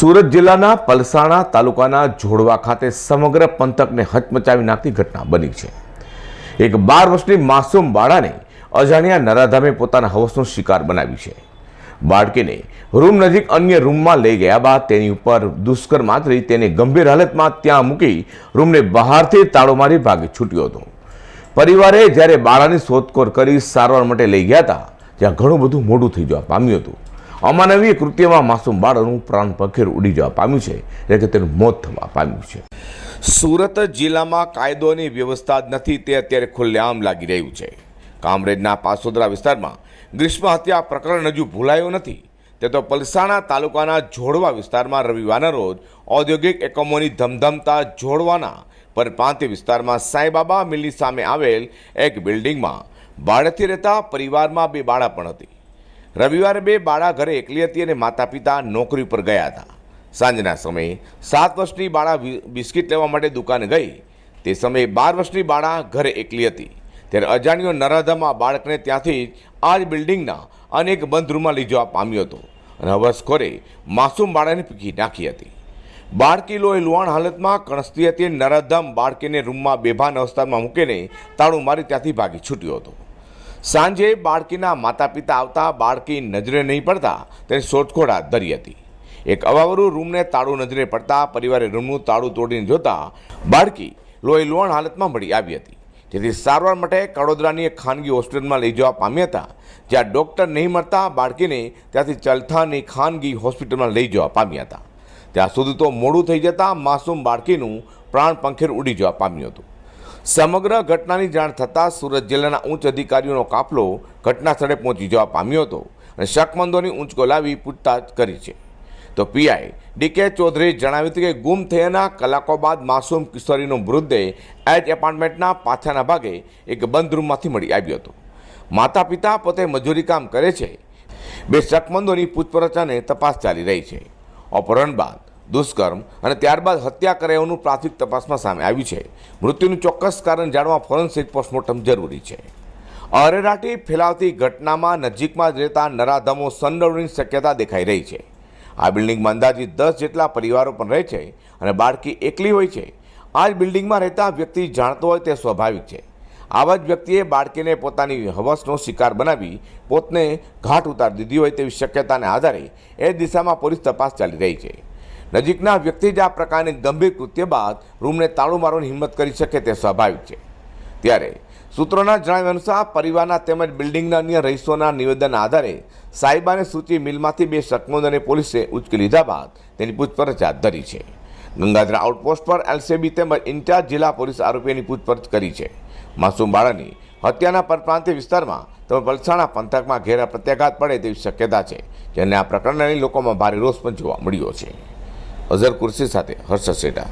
સુરત જિલ્લાના પલસાણા તાલુકાના જોડવા ખાતે સમગ્ર પંથકને હચમચાવી નાખતી ઘટના બની છે. એક બાર વર્ષની માસૂમ બાળાને અજાણ્યા નરાધામે પોતાના હવસનો શિકાર બનાવી છે. બાળકીને રૂમ નજીક અન્ય રૂમમાં લઈ ગયા બાદ તેની ઉપર દુષ્કર્મ આચરી તેને ગંભીર હાલતમાં ત્યાં મૂકી રૂમને બહારથી તાળો મારી ભાગી છૂટ્યો હતો. પરિવારે જ્યારે બાળાની શોધખોળ કરી સારવાર માટે લઈ ગયા હતા, ત્યાં ઘણું બધું મોડું થઈ જવા પામ્યું હતું. અમાનવીય કૃત્યમાં માસૂમ બાળકનું પ્રાણ પખેર ઉડી જવા પામ્યું છે, એટલે કે તેનું મોત થવા પામ્યું છે. સુરત જિલ્લામાં કાયદોની વ્યવસ્થા જ નથી, તે અત્યારે ખુલ્લેઆમ લાગી રહ્યું છે. કામરેજના પાસોદરા વિસ્તારમાં ગ્રીષ્મ હત્યા પ્રકરણ હજુ ભૂલાયું નથી. તે તો પલસાણા તાલુકાના જોડવા વિસ્તારમાં રવિવારના રોજ ઔદ્યોગિક એકમોની ધમધમતા જોડવાના પરપ્રાંતીય વિસ્તારમાં સાંઈબાબા મિલની સામે આવેલ એક બિલ્ડિંગમાં ભાડેથી રહેતા પરિવારમાં બે બાળા પણ હતી. રવિવારે બે બાળા ઘરે એકલી હતી અને માતા પિતા નોકરી પર ગયા હતા. સાંજના સમયે સાત વર્ષની બાળા બિસ્કીટ લેવા માટે દુકાને ગઈ. તે સમયે બાર વર્ષની બાળા ઘરે એકલી હતી. ત્યારે અજાણ્યો નરાધમા બાળકને ત્યાંથી જ આ જ બિલ્ડિંગના અનેક બંધ રૂમમાં લઈ જવા પામ્યો હતો અને હવસખોરે માસૂમ બાળાને પીકી નાખી હતી. બાળકી લોહી લુહાણ હાલતમાં કણસતી હતી નરાધમ બાળકીને રૂમમાં બેભાન અવસ્થામાં મૂકીને તાળું મારી ત્યાંથી ભાગી છૂટ્યો હતો. સાંજે બાળકીના માતા પિતા આવતા બાળકી નજરે નહીં પડતા તેની શોધખોળ હાથ ધરી હતી. એક અવાવરું રૂમને તાળું નજરે પડતા પરિવારે રૂમનું તાળું તોડીને જોતા બાળકી લોહી લુહાણ હાલતમાં મળી આવી હતી. જેથી સારવાર માટે કડોદરાની એક ખાનગી હોસ્પિટલમાં લઈ જવા પામ્યા હતા. જ્યાં ડૉક્ટર નહીં મળતા બાળકીને ત્યાંથી ચલથાની ખાનગી હોસ્પિટલમાં લઈ જવા પામ્યા હતા. ત્યાં સુધી તો મોડું થઈ જતાં માસૂમ બાળકીનું પ્રાણ પંખેર ઉડી જવા પામ્યું હતું. સમગ્ર ઘટનાની જાણ થતાં સુરત જિલ્લાના ઉચ્ચ અધિકારીઓનો કાફલો ઘટના સ્થળે પહોંચી જવા પામ્યો હતો અને શકમંદોની ઊંચકો લાવી પૂછતાછ કરી છે. તો પીઆઈ ડીકે ચૌધરીએ જણાવ્યું હતું કે ગુમ થયાના કલાકો બાદ માસૂમ કિશોરીનો મૃતદેહ એચ એપાર્ટમેન્ટના પાછળના ભાગે એક બંધ રૂમમાંથી મળી આવ્યો હતો. માતા પિતા પોતે મજૂરી કામ કરે છે. બે શકમંદોની પૂછપરછ અને તપાસ ચાલી રહી છે. અપહરણ બાદ દુષ્કર્મ અને ત્યારબાદ હત્યા કરાયાનું પ્રાથમિક તપાસમાં સામે આવ્યું છે. મૃત્યુનું ચોક્કસ કારણ જાણવા ફોરેન્સિક પોસ્ટમોર્ટમ જરૂરી છે. અરેરાટી ફેલાવતી ઘટનામાં નજીકમાં જ રહેતા નરાધમો સંડોવણીની શક્યતા દેખાઈ રહી છે. આ બિલ્ડિંગમાં અંદાજે દસ જેટલા પરિવારો પણ રહે છે અને બાળકી એકલી હોય છે. આ જ બિલ્ડિંગમાં રહેતા વ્યક્તિ જાણતો હોય તે સ્વાભાવિક છે. આવા જ વ્યક્તિએ બાળકીને પોતાની હવસનો શિકાર બનાવી પોતને ઘાટ ઉતારી દીધી હોય તેવી શક્યતાને આધારે એ દિશામાં પોલીસ તપાસ ચાલી રહી છે. નજીકના વ્યક્તિ જ આ પ્રકારની ગંભીર કૃત્ય બાદ રૂમને તાળું મારવાની હિંમત કરી શકે તે સ્વાભાવિક છે. ત્યારે સૂત્રોના જણાવ્યા અનુસાર પરિવારના તેમજ બિલ્ડિંગના અન્ય રહીશોના નિવેદનના આધારે સાહેબાને સૂચિ મિલમાંથી બે શકમંદોને પોલીસે ઉચકી લીધા બાદ તેની પૂછપરછ હાથ ધરી છે. ગંગાધરા આઉટપોસ્ટ પર એલસીબી તેમજ ઇન્ચાર્જ જિલ્લા પોલીસ આરોપીની પૂછપરછ કરી છે. માસૂમ બાળાની હત્યાના પરપ્રાંતીય વિસ્તારમાં તેમજ વલસાણા પંથકમાં ઘેરા પ્રત્યાઘાત પડે તેવી શક્યતા છે, જેને આ પ્રકરણને લોકોમાં ભારે રોષ પણ જોવા મળ્યો છે. અઝર કુર્સી સાથે હર્ષ સેટા